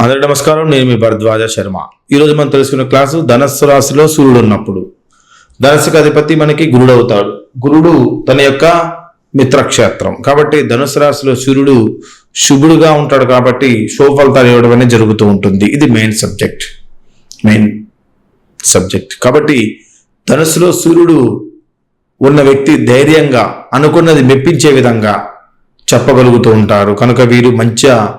అందరి నమస్కారం నేను మీ భరద్వాజ శర్మ. ఈరోజు మనం తెలుసుకున్న క్లాసు ధనస్సు రాశిలో సూర్యుడు ఉన్నప్పుడు. ధనస్సుకు అధిపతి మనకి గురుడు అవుతాడు. గురుడు తన యొక్క మిత్రక్షేత్రం. కాబట్టి ధనుసు రాశిలో సూర్యుడు శుభుడుగా ఉంటాడు కాబట్టి శుభఫలితాలు ఇవ్వడం అనేది జరుగుతూ ఉంటుంది. ఇది మెయిన్ సబ్జెక్ట్ మెయిన్ సబ్జెక్ట్ కాబట్టి ధనుసులో సూర్యుడు ఉన్న వ్యక్తి ధైర్యంగా అనుకున్నది మెప్పించే విధంగా చెప్పగలుగుతూ ఉంటారు. కనుక వీరు మంచిగా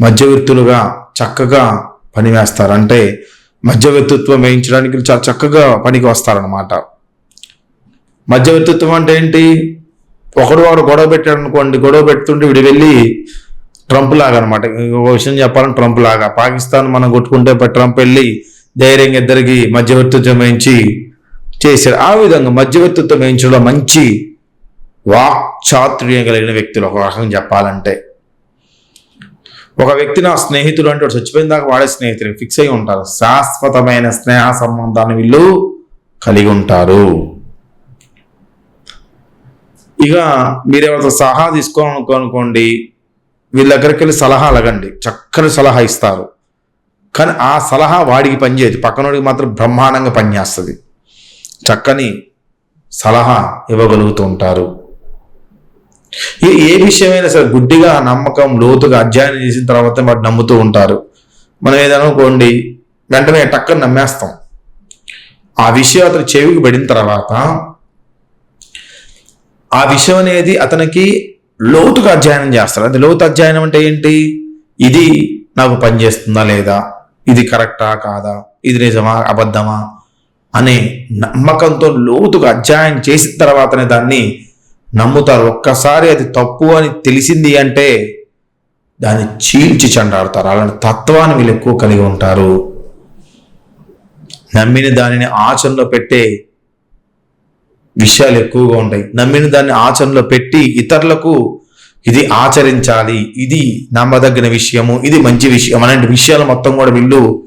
మధ్యవర్తులుగా చక్కగా పని వేస్తారు. అంటే మధ్యవర్తిత్వం వేయించడానికి చాలా చక్కగా పనికి వస్తారనమాట మధ్యవర్తిత్వం అంటే ఏంటి? ఒకడు వాడు గొడవ పెట్టాడు అనుకోండి గొడవ పెడుతుంటే వీడు వెళ్ళి ట్రంప్ లాగా అనమాట ఒక విషయం చెప్పాలని ట్రంప్ లాగా. పాకిస్తాన్ మనం కొట్టుకుంటే ట్రంప్ వెళ్ళి ధైర్యంగా ఇద్దరికి మధ్యవర్తిత్వం వేయించి చేశారు ఆ విధంగా మధ్యవర్తిత్వం వేయించడం మంచి వాక్చాతుర్యం కలిగిన వ్యక్తులు ఒక రకంగా చెప్పాలంటే. ఒక వ్యక్తి నా స్నేహితుడు అంటే చచ్చిపోయిన దాకా వాడే స్నేహితుడు. ఫిక్స్ అయి ఉంటారు. శాశ్వతమైన స్నేహ సంబంధాన్ని వీళ్ళు కలిగి ఉంటారు. ఇక మీరు ఎవరితో సలహా తీసుకోవాలనుకోనుకోండి వీళ్ళ దగ్గరికి వెళ్ళి సలహా అడగండి. చక్కని సలహా ఇస్తారు. కానీ ఆ సలహా వాడికి పనిచేయదు. పక్కనోడికి మాత్రం బ్రహ్మాండంగా పనిచేస్తుంది. చక్కని సలహా ఇవ్వగలుగుతూ ఉంటారు. ఏ ఏ విషయమైనా సరే గుడ్డిగా నమ్మకం లోతుగా అధ్యయనం చేసిన తర్వాత వాటి నమ్ముతూ ఉంటారు. మనం ఏదైనా అనుకోండి వెంటనే టక్కని నమ్మేస్తాం. ఆ విషయం అతను చెవికి పడిన తర్వాత ఆ విషయం అనేది అతనికి లోతుగా అధ్యయనం చేస్తాడు. అది లోతు అధ్యయనం అంటే ఏంటి? ఇది నాకు పనిచేస్తుందా లేదా? ఇది కరెక్టా కాదా? ఇది నిజమా? అబద్ధమా? అనే నమ్మకంతో లోతుగా అధ్యయనం చేసిన తర్వాతనే దాన్ని నమ్ముతారు. ఒక్కసారి అది తప్పు అని తెలిసింది అంటే దాన్ని చీల్చి చండాడతారు అలాంటి తత్వాన్ని వీళ్ళు ఎక్కువ కలిగి ఉంటారు. నమ్మిన దానిని ఆచరణలో పెట్టే విషయాలు ఎక్కువగా ఉంటాయి. నమ్మిన దాన్ని ఆచరణలో పెట్టి ఇతరులకు ఇది ఆచరించాలి ఇది నమ్మదగిన విషయము ఇది మంచి విషయం అలాంటి విషయాలు మొత్తం కూడా వీళ్ళు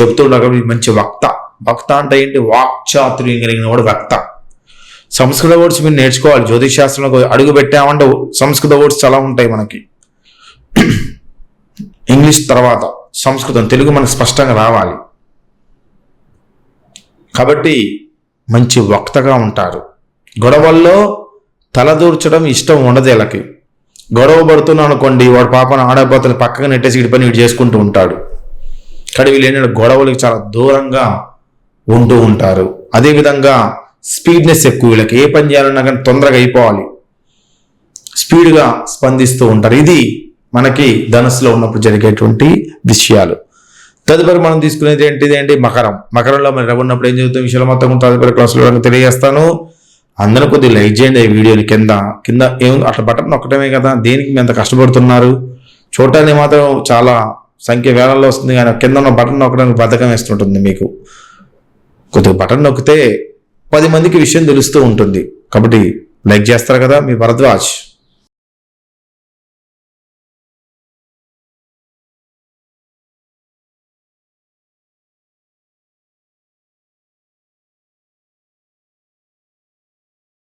చెప్తుండగా మంచి వక్త. వక్త అంటే ఏంటి? వాక్చాతుర్యం కలిగిన కూడా వక్త. సంస్కృత వర్డ్స్ మీరు నేర్చుకోవాలి. జ్యోతిష్ శాస్త్రంలో అడుగు పెట్టామంటే సంస్కృత వర్డ్స్ చాలా ఉంటాయి మనకి. ఇంగ్లీష్ తర్వాత సంస్కృతం తెలుగు మనకు స్పష్టంగా రావాలి. కాబట్టి మంచి వక్తగా ఉంటారు. గొడవల్లో తలదూర్చడం ఇష్టం ఉండదు వీళ్ళకి. గొడవ పడుతున్నా అనుకోండి వాడు పాపను ఆడపోతలు పక్కగా నెట్టేసి ఇటు పని వీడు చేసుకుంటూ ఉంటాడు. కానీ వీళ్ళు ఏంటంటే గొడవలకు చాలా దూరంగా ఉంటూ ఉంటారు. అదేవిధంగా స్పీడ్నెస్ ఎక్కువ వీళ్ళకి. ఏ పని చేయాలన్నా కానీ తొందరగా అయిపోవాలి. స్పీడ్గా స్పందిస్తూ ఉంటారు. ఇది మనకి ధనస్సులో ఉన్నప్పుడు జరిగేటువంటి విషయాలు. తదుపరి మనం తీసుకునేది ఏంటిది ఏంటి? మకరం. మకరంలో మరి ఉన్నప్పుడు ఏం జరుగుతుంది? విషయాలు మొత్తం తదుపరి క్లాసులో తెలియజేస్తాను. అందరూ కొద్దిగా లైక్ చేయండి ఈ వీడియోని కింద. కింద ఏముంది అట్లా బటన్ నొక్కటమే కదా. దేనికి మీ అంత కష్టపడుతున్నారు? చూడటానికి మాత్రం చాలా సంఖ్య వేలల్లో వస్తుంది కానీ కింద ఉన్న బటన్ నొక్కడానికి బద్దకం వేస్తుంటుంది మీకు. కొద్దిగా బటన్ నొక్కితే పది మందికి విషయం తెలుస్తూ ఉంటుంది. కాబట్టి లైక్ చేస్తారు కదా మీ భరద్వాజ్.